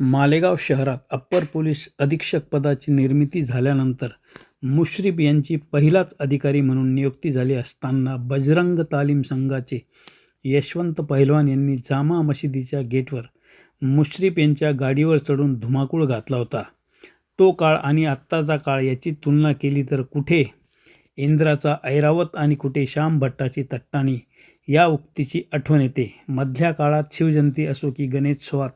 मालेगाव शहरात upper police अधीक्षक पदाची निर्मिती झाल्यानंतर मुश्रीफ यांची पहिलाच अधिकारी म्हणून नियुक्ती झाली असताना बजरंग तालीम संघाचे यशवंत पहिलवान यांनी जामा मशिदीच्या गेटवर मुश्रीफ यांच्या गाडीवर चढून धुमाकूळ घातला होता. तो काळ आणि आत्ताचा काळ याची तुलना केली तर कुठे? इंद्राचा ऐरावत आणि कुठे श्याम भट्टाची तट्टाणी या उक्तीची आठवण येते. मधल्या काळात शिवजयंती असो की गणेशोत्सवात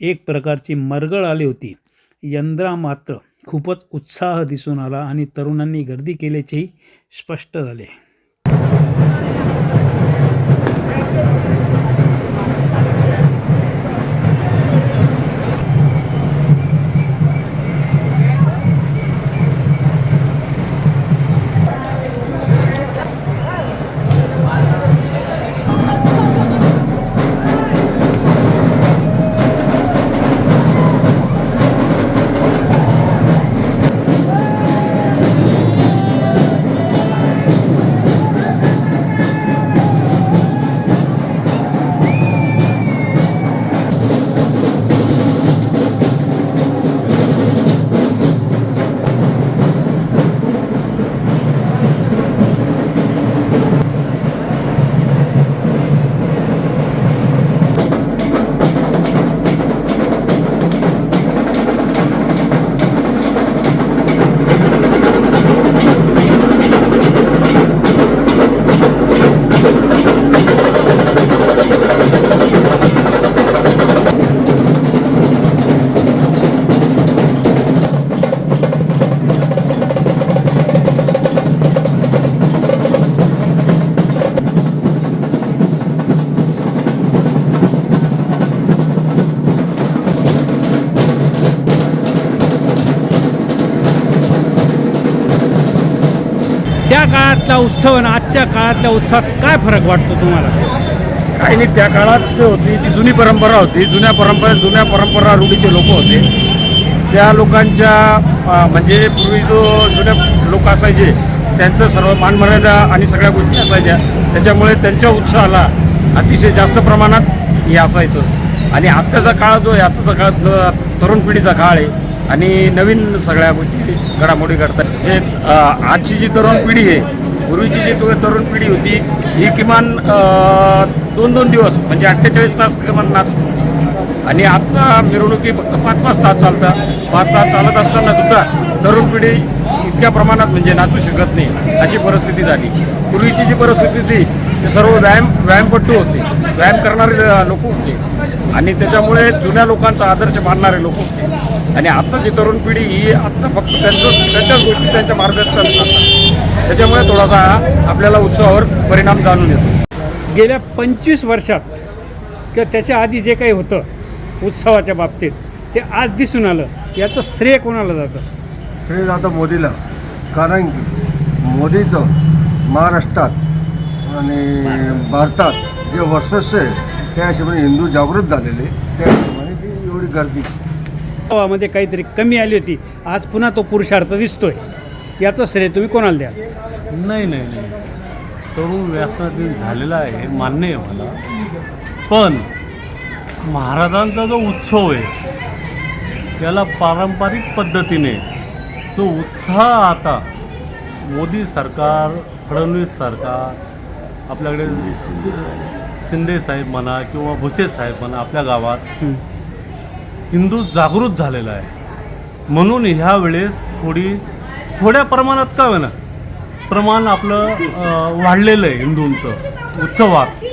एक प्रकारची मरगळ आली होती. यंदा मात्र खूपच उत्साह दिसून आला आणि तरुणांनी गर्दी केल्याचेही स्पष्ट झाले. त्या काळातला उत्सव आणि आजच्या काळातल्या उत्सवात काय फरक वाटतो तुम्हाला? काही नाही त्या काळात जे होती ती जुनी परंपरा होती. जुन्या परंपरा जुन्या परंपरा रूढीचे लोक होते. त्या लोकांच्या म्हणजे पूर्वी जो जुन्या लोक असायचे त्यांचं सर्व मानमर्यादा आणि सगळ्या गोष्टी असायच्या. त्याच्यामुळे त्यांच्या उत्साहाला अतिशय जास्त प्रमाणात हे असायचं. आणि आत्ताचा काळ जो आहे आत्ताचा काळ तरुण पिढीचा काळ आहे. आणि नवीन सगळ्या गोष्टी घडामोडी घडतात जे आजची जी तरुण पिढी आहे पूर्वीची जी तु- तरुण पिढी होती ही किमान दोन दोन दिवस म्हणजे अठ्ठेचाळीस तास किमान नाच आणि आत्ता मिरवणुकी फक्त पाच पाच तास चालतात. पाच तास चालत असताना सुद्धा तरुण पिढी इतक्या प्रमाणात म्हणजे नाचू शकत नाही अशी परिस्थिती झाली. पूर्वीची जी परिस्थिती होती ते सर्व व्यायाम व्यायामपट्टू होते. व्यायाम करणारे लोक होते. आणि त्याच्यामुळे जुन्या लोकांचा आदर्श मानणारे लोक होते. आणि आत्ताची तरुण पिढी ही आत्ता फक्त त्यांचं त्यांच्याच गोष्टी त्यांच्या मार्गदर्शनात चालतात त्याच्यामुळे थोडासा आपल्याला उत्सवावर परिणाम जाणून येतो. गेल्या पंचवीस वर्षात किंवा त्याच्या आधी जे काही होतं उत्सवाच्या बाबतीत ते आज दिसून आलं. याचं श्रेय कोणाला जातं? श्रेय जातं मोदीला. कारण की मोदीचं महाराष्ट्रात आणि भारतात जे वर्चस्व आहे त्या हिशोबाने हिंदू जागृत झालेले त्या हिशोबाने ती एवढी गर्दी. उत्सवामध्ये काहीतरी कमी आली होती. आज पुन्हा तो पुरुषार्थ दिसतोय. याचं श्रेय तुम्ही कोणाला द्याल? नाही नाही नाही. तरुण व्यासनातील झालेला आहे मान्य आहे मला. पण महाराजांचा जो उत्सव आहे त्याला पारंपरिक पद्धतीने जो उत्साह आता मोदी सरकार फडणवीस सरकार आपल्याकडे शिंदे साहेब म्हणा किंवा भुसे साहेब म्हणा आपल्या गावात हिंदू जागृत झालेला आहे. म्हणून ह्या वेळेस थोडी थोड्या प्रमाणात का होईना प्रमाण आपलं वाढलेलं आहे हिंदूंचं उत्सवात.